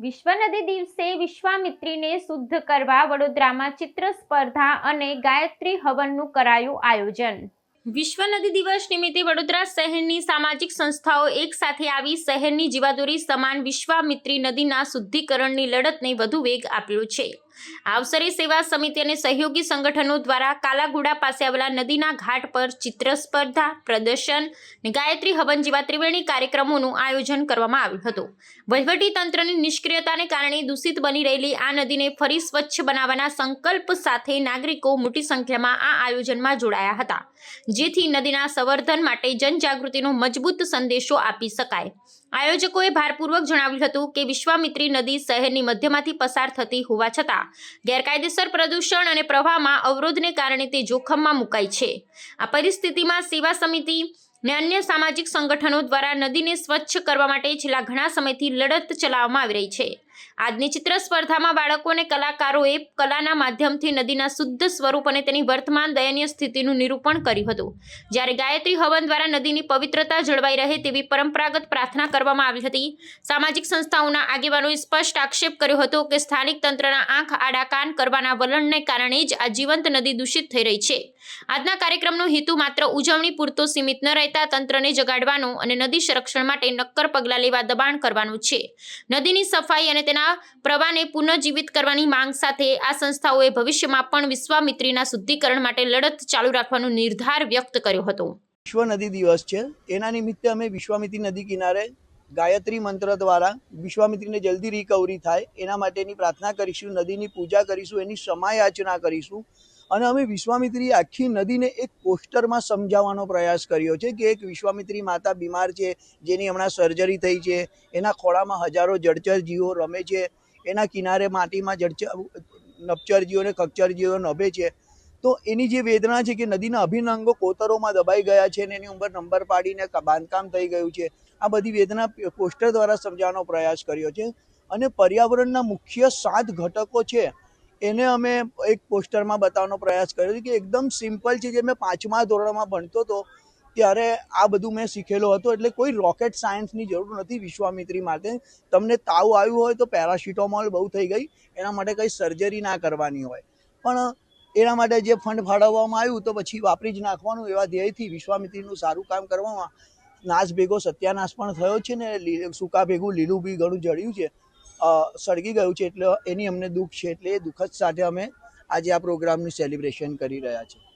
વિશ્વ નદી દિવસે વિશ્વામિત્રીને શુદ્ધ કરવા વડોદરામાં ચિત્ર સ્પર્ધા અને ગાયત્રી હવનનું કરાયું આયોજન. વિશ્વ નદી દિવસ નિમિત્તે વડોદરા શહેરની સામાજિક સંસ્થાઓ એક સાથે આવી શહેરની જીવાદોરી સમાન વિશ્વામિત્રી નદીના શુદ્ધિકરણની લડતને વધુ વેગ આપ્યો છે. આ અવસરે સેવા સમિતિ અને સહયોગી સંગઠનો દ્વારા કાલાગુડા પાસે આવેલા નદીના ઘાટ પર ચિત્ર સ્પર્ધા, પ્રદર્શન, ગાયત્રી હવન જેવા ત્રિવેણી કાર્યક્રમોનું આયોજન કરવામાં આવ્યું હતું. વહીવટી તંત્રની નિષ્ક્રિયતાને કારણે દૂષિત બની રહેલી આ નદીને ફરી સ્વચ્છ બનાવવાના સંકલ્પ સાથે નાગરિકો મોટી સંખ્યામાં આ આયોજનમાં જોડાયા હતા. જેથી નદીના સંવર્ધન માટે જનજાગૃતિનો મજબૂત સંદેશો આપી શકાય. આયોજકોએ ભારપૂર્વક જણાવ્યું હતું કે વિશ્વામિત્રી નદી શહેરની મધ્યમાંથી પસાર થતી હોવા છતાં ગેરકાયદેસર પ્રદૂષણ અને પ્રવાહમાં અવરોધને કારણે તે જોખમમાં મુકાય છે. આ પરિસ્થિતિમાં સેવા સમિતિ ને અન્ય સામાજિક સંગઠનો દ્વારા નદીને સ્વચ્છ કરવા માટે છેલ્લા ઘણા સમયથી લડત ચલાવવામાં આવી રહી છે. આજની ચિત્ર સ્પર્ધામાં બાળકો અને કલાકારોએ કલાના માધ્યમથી નદીના શુદ્ધ સ્વરૂપ અને તેની વર્તમાન દયનીય સ્થિતિનું નિરૂપણ કર્યું હતું. જ્યારે ગાયત્રી હવન દ્વારા નદીની પવિત્રતા જળવાઈ રહે તેવી પરંપરાગત પ્રાર્થના કરવામાં આવી હતી, સામાજિક સંસ્થાઓના આગેવાનોએ સ્પષ્ટ આક્ષેપ કર્યો હતો કે સ્થાનિક તંત્રના આંખ આડા કાન કરવાના વલણને કારણે જ આ જીવંત નદી દૂષિત થઈ રહી છે. આજના કાર્યક્રમનો હેતુ માત્ર ઉજવણી પૂરતો સીમિત ન રહેતા તંત્રને જગાડવાનો અને નદી સંરક્ષણ માટે નક્કર પગલાં લેવા દબાણ કરવાનું છે. નદીની સફાઈ અને તેના પ્રવાહને પુનઃજીવિત કરવાની માંગ સાથે આ સંસ્થાઓએ ભવિષ્યમાં પણ વિશ્વામિત્રીના શુદ્ધિકરણ માટે લડત ચાલુ રાખવાનો નિર્ધાર વ્યક્ત કર્યો હતો. વિશ્વ નદી દિવસ છે. એના નિમિત્તે અમે વિશ્વામિત્રી નદી કિનારે ગાયત્રી મંત્ર દ્વારા વિશ્વામિત્રીને જલ્દી રિકવરી થાય. એના માટેની પ્રાર્થના કરીશું, નદીની પૂજા કરીશું, એની સમાયાચના કરીશું. અને અમે વિશ્વામિત્રી આખી નદીને એક પોસ્ટરમાં સમજાવવાનો પ્રયાસ કર્યો છે કે એક વિશ્વામિત્રી માતા બીમાર છે, જેની હમણાં સર્જરી થઈ છે, એના ખોળામાં હજારો જળચર જીવો રમે છે, એના કિનારે માટીમાં જળચર નપચર જીવો અને કચ્ચર જીવો નભે છે. તો એની જે વેદના છે કે નદીના અભિન્ન કોતરોમાં દબાઈ ગયા છે અને એની ઉપર નંબર પાડીને બાંધકામ થઈ ગયું છે, આ બધી વેદના પોસ્ટર દ્વારા સમજાવવાનો પ્રયાસ કર્યો છે. અને પર્યાવરણના મુખ્ય સાત ઘટકો છે. એને અમે એક પોસ્ટરમાં બતાવવાનો પ્રયાસ કર્યો છે કે એકદમ સિમ્પલ છે જે મેં પાંચમા ધોરણમાં ભણતો હતો, ત્યારે આ બધું મેં શીખેલો હતો. એટલે કોઈ રોકેટ સાયન્સની જરૂર નથી વિશ્વામિત્રી માટે. તમને તાવ આવ્યું હોય તો પેરાસિટામોલ બહુ થઈ ગઈ, એના માટે કંઈ સર્જરી ના કરવાની હોય. પણ એના માટે જે ફંડ ફાળવવામાં આવ્યું તો પછી વાપરી જ નાખવાનું એવા ધ્યેયથી વિશ્વામિત્રીનું સારું કામ કરવામાં. નાશ ભેગો સત્યાનાશ પણ થયો છે ને સૂકા ભેગું લીલું બી ઘણું જળ્યું છે. સળગી ગયું છે એટલે એની અમને દુઃખ છે એટલે એ દુઃખદ સાથે અમે આજે આ પ્રોગ્રામનું સેલિબ્રેશન કરી રહ્યા છીએ.